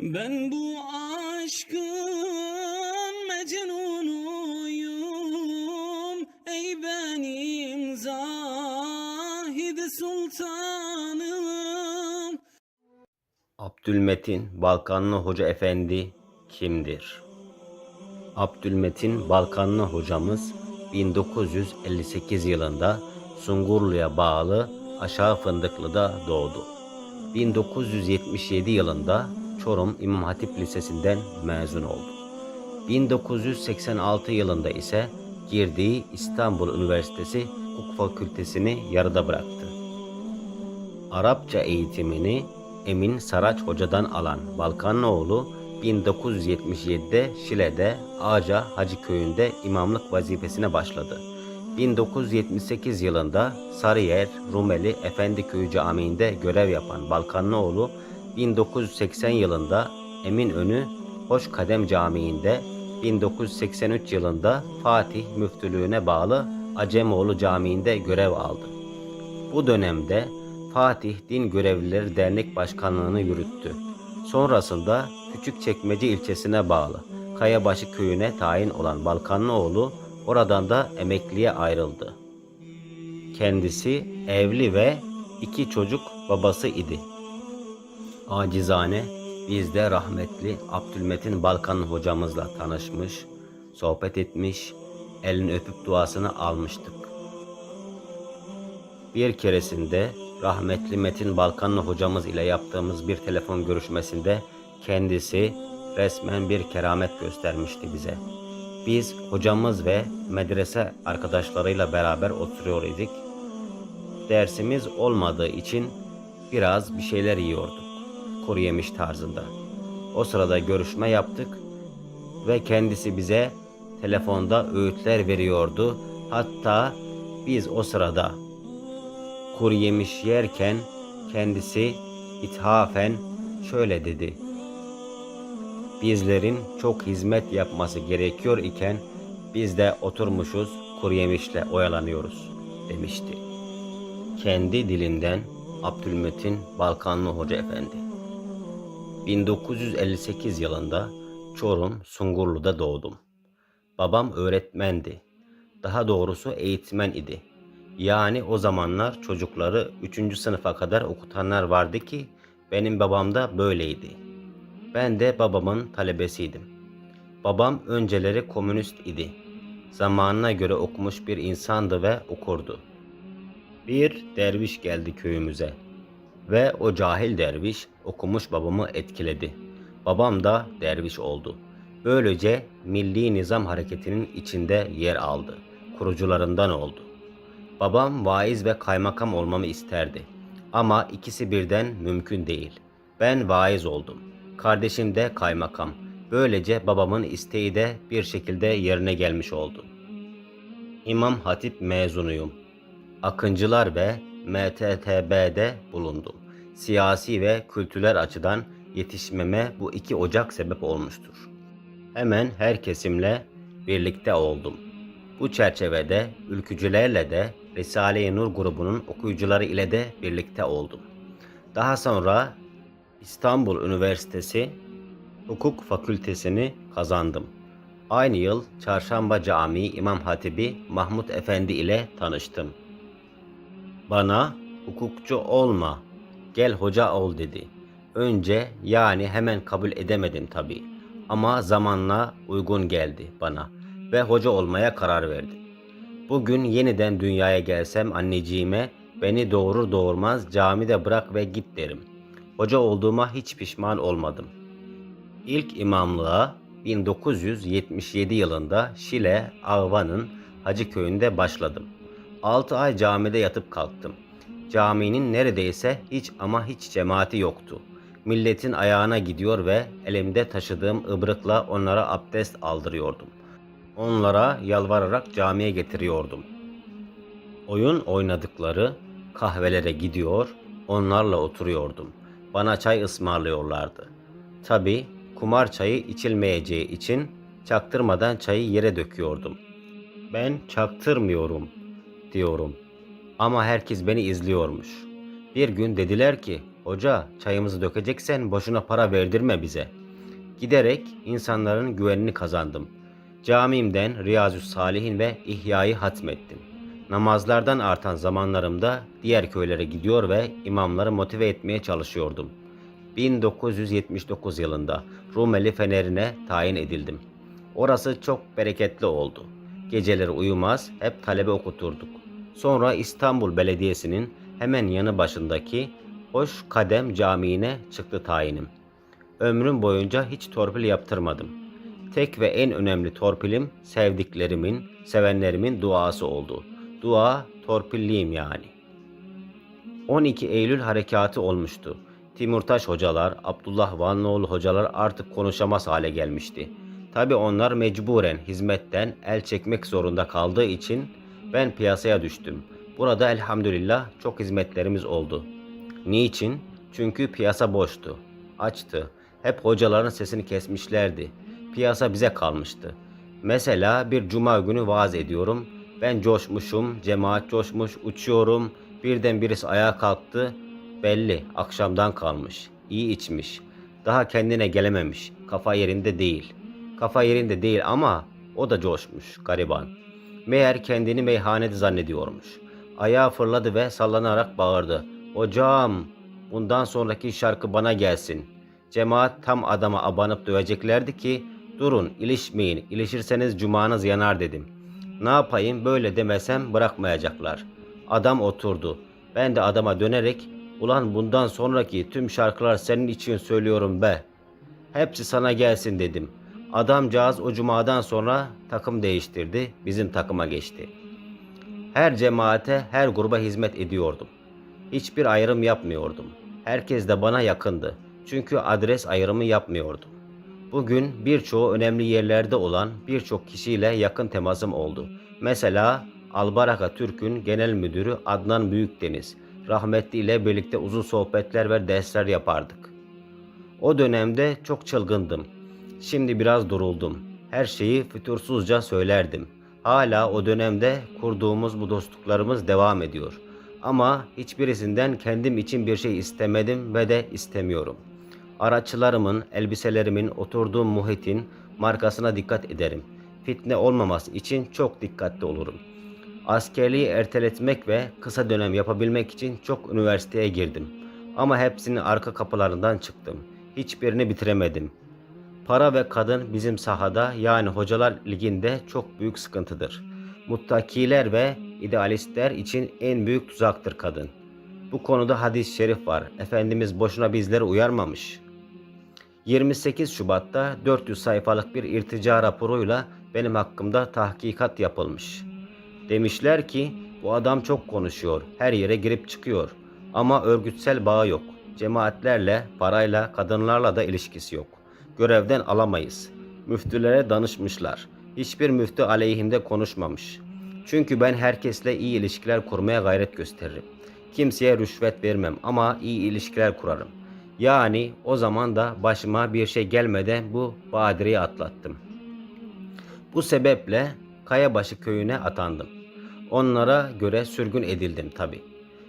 Ben bu aşkın mecnunuyum Ey benim zahid sultanım Abdülmetin Balkanlı Hoca Efendi kimdir? Abdülmetin Balkanlı hocamız 1958 yılında Sungurlu'ya bağlı Aşağı Fındıklı'da doğdu. 1977 yılında Çorum İmam Hatip Lisesi'nden mezun oldu. 1986 yılında ise girdiği İstanbul Üniversitesi Hukuk Fakültesini yarıda bıraktı. Arapça eğitimini Emin Saraç Hoca'dan alan Balkanoğlu 1977'de Şile'de Ağca Hacı Köyü'nde imamlık vazifesine başladı. 1978 yılında Sarıyer Rumeli Efendiköy Camii'nde görev yapan Balkanlıoğlu 1980 yılında Eminönü Hoşkadem Camii'nde 1983 yılında Fatih Müftülüğü'ne bağlı Acemoğlu Camii'nde görev aldı. Bu dönemde Fatih Din Görevlileri Dernek Başkanlığını yürüttü. Sonrasında Küçükçekmece ilçesine bağlı Kayabaşı köyüne tayin olan Balkanlıoğlu oradan da emekliye ayrıldı. Kendisi evli ve iki çocuk babası idi. Acizane biz de rahmetli Abdülmetin Balkan hocamızla tanışmış, sohbet etmiş, elini öpüp duasını almıştık. Bir keresinde rahmetli Metin Balkanlı hocamız ile yaptığımız bir telefon görüşmesinde kendisi resmen bir keramet göstermişti bize. Biz hocamız ve medrese arkadaşlarıyla beraber oturuyor idik. Dersimiz olmadığı için biraz bir şeyler yiyorduk. Kuru yemiş tarzında. O sırada görüşme yaptık ve kendisi bize telefonda öğütler veriyordu. Hatta biz o sırada kuru yemiş yerken kendisi ithafen şöyle dedi. Bizlerin çok hizmet yapması gerekiyor iken biz de oturmuşuz kuru yemişle oyalanıyoruz demişti. Kendi dilinden Abdülmetin Balkanlı Hoca Efendi. 1958 yılında Çorum Sungurlu'da doğdum. Babam öğretmendi. Daha doğrusu eğitmen idi. Yani o zamanlar çocukları 3. sınıfa kadar okutanlar vardı ki benim babam da böyleydi. Ben de babamın talebesiydim. Babam önceleri komünist idi. Zamanına göre okumuş bir insandı ve okurdu. Bir derviş geldi köyümüze ve o cahil derviş okumuş babamı etkiledi. Babam da derviş oldu. Böylece Milli Nizam Hareketi'nin içinde yer aldı. Kurucularından oldu. Babam vaiz ve kaymakam olmamı isterdi. Ama ikisi birden mümkün değil. Ben vaiz oldum. Kardeşim de kaymakam. Böylece babamın isteği de bir şekilde yerine gelmiş oldu. İmam Hatip mezunuyum. Akıncılar ve MTTB'de bulundum. Siyasi ve kültürel açıdan yetişmeme bu iki ocak sebep olmuştur. Hemen her kesimle birlikte oldum. Bu çerçevede ülkücülerle de Risale-i Nur grubunun okuyucuları ile de birlikte oldum. Daha sonra İstanbul Üniversitesi Hukuk Fakültesini kazandım. Aynı yıl Çarşamba Camii İmam Hatibi Mahmut Efendi ile tanıştım. Bana hukukçu olma, gel hoca ol dedi. Önce yani hemen kabul edemedim tabii. Ama zamanla uygun geldi bana ve hoca olmaya karar verdim. Bugün yeniden dünyaya gelsem anneciğime beni doğurur doğurmaz camide bırak ve git derim. Hoca olduğuma hiç pişman olmadım. İlk imamlığa 1977 yılında Şile, Avvan'ın Hacı Köyü'nde başladım. 6 ay camide yatıp kalktım. Caminin neredeyse hiç ama hiç cemaati yoktu. Milletin ayağına gidiyor ve elimde taşıdığım ıbrıkla onlara abdest aldırıyordum. Onlara yalvararak camiye getiriyordum. Oyun oynadıkları kahvelere gidiyor, onlarla oturuyordum. Bana çay ısmarlıyorlardı. Tabi kumar çayı içilmeyeceği için çaktırmadan çayı yere döküyordum. Ben çaktırmıyorum diyorum. Ama herkes beni izliyormuş. Bir gün dediler ki Hoca çayımızı dökeceksen boşuna para verdirme bize. Giderek insanların güvenini kazandım. Camimden Riyazü Salihin ve İhya'yı hatmettim. Namazlardan artan zamanlarımda diğer köylere gidiyor ve imamları motive etmeye çalışıyordum. 1979 yılında Rumeli Feneri'ne tayin edildim. Orası çok bereketli oldu. Geceleri uyumaz, hep talebe okuturduk. Sonra İstanbul Belediyesi'nin hemen yanı başındaki Hoş Kadem Camii'ne çıktı tayinim. Ömrüm boyunca hiç torpil yaptırmadım. Tek ve en önemli torpilim sevdiklerimin, sevenlerimin duası oldu. Dua torpilliyim yani. 12 Eylül harekatı olmuştu. Timurtaş hocalar, Abdullah Vanlıoğlu hocalar artık konuşamaz hale gelmişti. Tabi onlar mecburen hizmetten el çekmek zorunda kaldığı için ben piyasaya düştüm. Burada elhamdülillah çok hizmetlerimiz oldu. Niçin? Çünkü piyasa boştu, açtı. Hep hocaların sesini kesmişlerdi. Piyasa bize kalmıştı. Mesela bir cuma günü vaaz ediyorum. Ben coşmuşum, cemaat coşmuş, uçuyorum. Birden birisi ayağa kalktı. Belli, akşamdan kalmış. iyi içmiş. Daha kendine gelememiş. Kafa yerinde değil. Kafa yerinde değil ama o da coşmuş, gariban. Meğer kendini meyhanede zannediyormuş. Ayağa fırladı ve sallanarak bağırdı. Hocam, bundan sonraki şarkı bana gelsin. Cemaat tam adama abanıp döveceklerdi ki, durun ilişmeyin, ilişirseniz cumanız yanar dedim. Ne yapayım böyle demesem bırakmayacaklar. Adam oturdu. Ben de adama dönerek, ulan bundan sonraki tüm şarkılar senin için söylüyorum be. Hepsi sana gelsin dedim. Adamcağız o cumadan sonra takım değiştirdi, bizim takıma geçti. Her cemaate, her gruba hizmet ediyordum. Hiçbir ayrım yapmıyordum. Herkes de bana yakındı. Çünkü adres ayrımı yapmıyordum. Bugün birçoğu önemli yerlerde olan birçok kişiyle yakın temasım oldu. Mesela Albaraka Türk'ün genel müdürü Adnan Büyükdeniz. Rahmetli ile birlikte uzun sohbetler ve dersler yapardık. O dönemde çok çılgındım. Şimdi biraz duruldum. Her şeyi fütursuzca söylerdim. Hala o dönemde kurduğumuz bu dostluklarımız devam ediyor. Ama hiçbirisinden kendim için bir şey istemedim ve de istemiyorum. Araçlarımın, elbiselerimin, oturduğum muhitin markasına dikkat ederim. Fitne olmaması için çok dikkatli olurum. Askerliği erteletmek ve kısa dönem yapabilmek için çok üniversiteye girdim. Ama hepsinin arka kapılarından çıktım. Hiçbirini bitiremedim. Para ve kadın bizim sahada yani hocalar liginde çok büyük sıkıntıdır. Muttakiler ve idealistler için en büyük tuzaktır kadın. Bu konuda hadis-i şerif var. Efendimiz boşuna bizleri uyarmamış. 28 Şubat'ta 400 sayfalık bir irtica raporuyla benim hakkımda tahkikat yapılmış. Demişler ki bu adam çok konuşuyor, her yere girip çıkıyor ama örgütsel bağı yok. Cemaatlerle, parayla, kadınlarla da ilişkisi yok. Görevden alamayız. Müftülere danışmışlar. Hiçbir müftü aleyhimde konuşmamış. Çünkü ben herkesle iyi ilişkiler kurmaya gayret gösteririm. Kimseye rüşvet vermem ama iyi ilişkiler kurarım. Yani o zaman da başıma bir şey gelmeden bu badireyi atlattım. Bu sebeple Kayabaşı köyüne atandım. Onlara göre sürgün edildim tabi.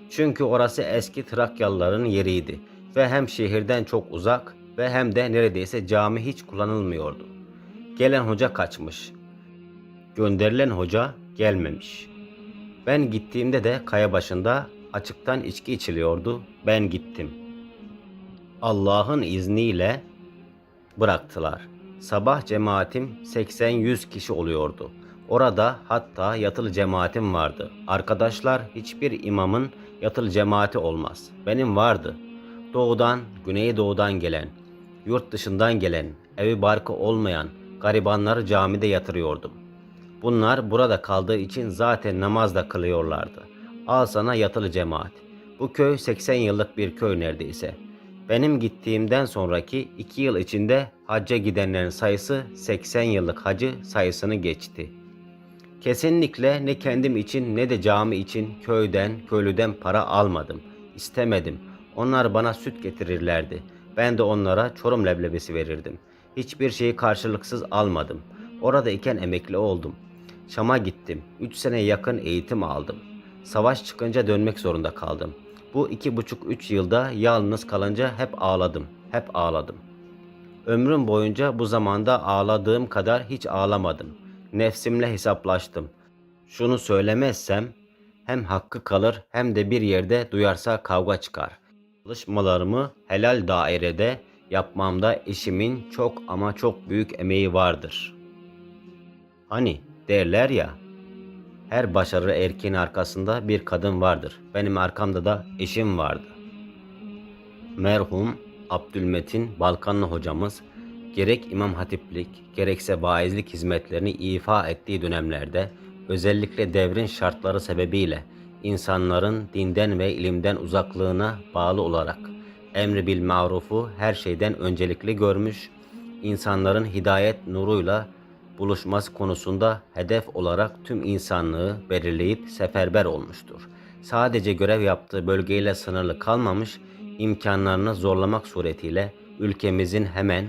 Çünkü orası eski Trakyalıların yeriydi ve hem şehirden çok uzak ve hem de neredeyse cami hiç kullanılmıyordu. Gelen hoca kaçmış. Gönderilen hoca gelmemiş. Ben gittiğimde de kaya başında açıktan içki içiliyordu. Ben gittim. Allah'ın izniyle bıraktılar. Sabah cemaatim 80-100 kişi oluyordu. Orada hatta yatılı cemaatim vardı. Arkadaşlar hiçbir imamın yatılı cemaati olmaz. Benim vardı. Doğudan, güneydoğudan gelen, yurt dışından gelen, evi barkı olmayan garibanları camide yatırıyordum. Bunlar burada kaldığı için zaten namaz da kılıyorlardı. Al sana yatılı cemaat. Bu köy 80 yıllık bir köy neredeyse. Benim gittiğimden sonraki 2 yıl içinde hacca gidenlerin sayısı 80 yıllık hacı sayısını geçti. Kesinlikle ne kendim için ne de cami için köyden, köylüden para almadım. İstemedim. Onlar bana süt getirirlerdi. Ben de onlara çorum leblebisi verirdim. Hiçbir şeyi karşılıksız almadım. Orada iken emekli oldum. Şam'a gittim. 3 sene yakın eğitim aldım. Savaş çıkınca dönmek zorunda kaldım. Bu iki buçuk üç yılda yalnız kalınca hep ağladım, hep ağladım. Ömrüm boyunca bu zamanda ağladığım kadar hiç ağlamadım. Nefsimle hesaplaştım. Şunu söylemezsem hem hakkı kalır hem de bir yerde duyarsa kavga çıkar. Çalışmalarımı helal dairede yapmamda eşimin çok ama çok büyük emeği vardır. Hani derler ya her başarılı erkeğin arkasında bir kadın vardır. Benim arkamda da eşim vardı. Merhum Abdülmetin Balkanlı hocamız gerek imam hatiplik gerekse vaizlik hizmetlerini ifa ettiği dönemlerde özellikle devrin şartları sebebiyle insanların dinden ve ilimden uzaklığına bağlı olarak emri bil marufu her şeyden öncelikli görmüş, insanların hidayet nuruyla buluşması konusunda hedef olarak tüm insanlığı belirleyip seferber olmuştur. Sadece görev yaptığı bölgeyle sınırlı kalmamış, imkanlarını zorlamak suretiyle ülkemizin hemen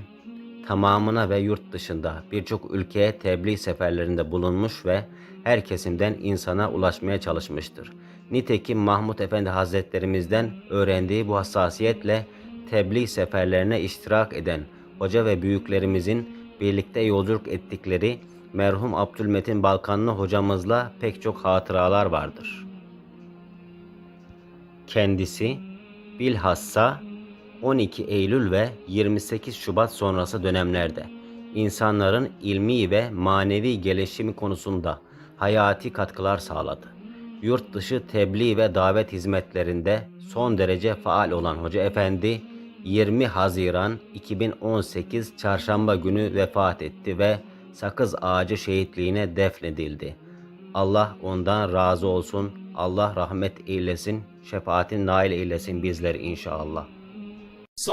tamamına ve yurt dışında birçok ülkeye tebliğ seferlerinde bulunmuş ve her kesimden insana ulaşmaya çalışmıştır. Nitekim Mahmut Efendi Hazretlerimizden öğrendiği bu hassasiyetle tebliğ seferlerine iştirak eden hoca ve büyüklerimizin birlikte yolculuk ettikleri merhum Abdülmetin Balkanlı hocamızla pek çok hatıralar vardır. Kendisi bilhassa 12 Eylül ve 28 Şubat sonrası dönemlerde insanların ilmi ve manevi gelişimi konusunda hayati katkılar sağladı. Yurt dışı tebliğ ve davet hizmetlerinde son derece faal olan Hoca Efendi 20 Haziran 2018 Çarşamba günü vefat etti ve Sakız Ağacı şehitliğine defnedildi. Allah ondan razı olsun. Allah rahmet eylesin. Şefaatin nail eylesin bizleri inşallah.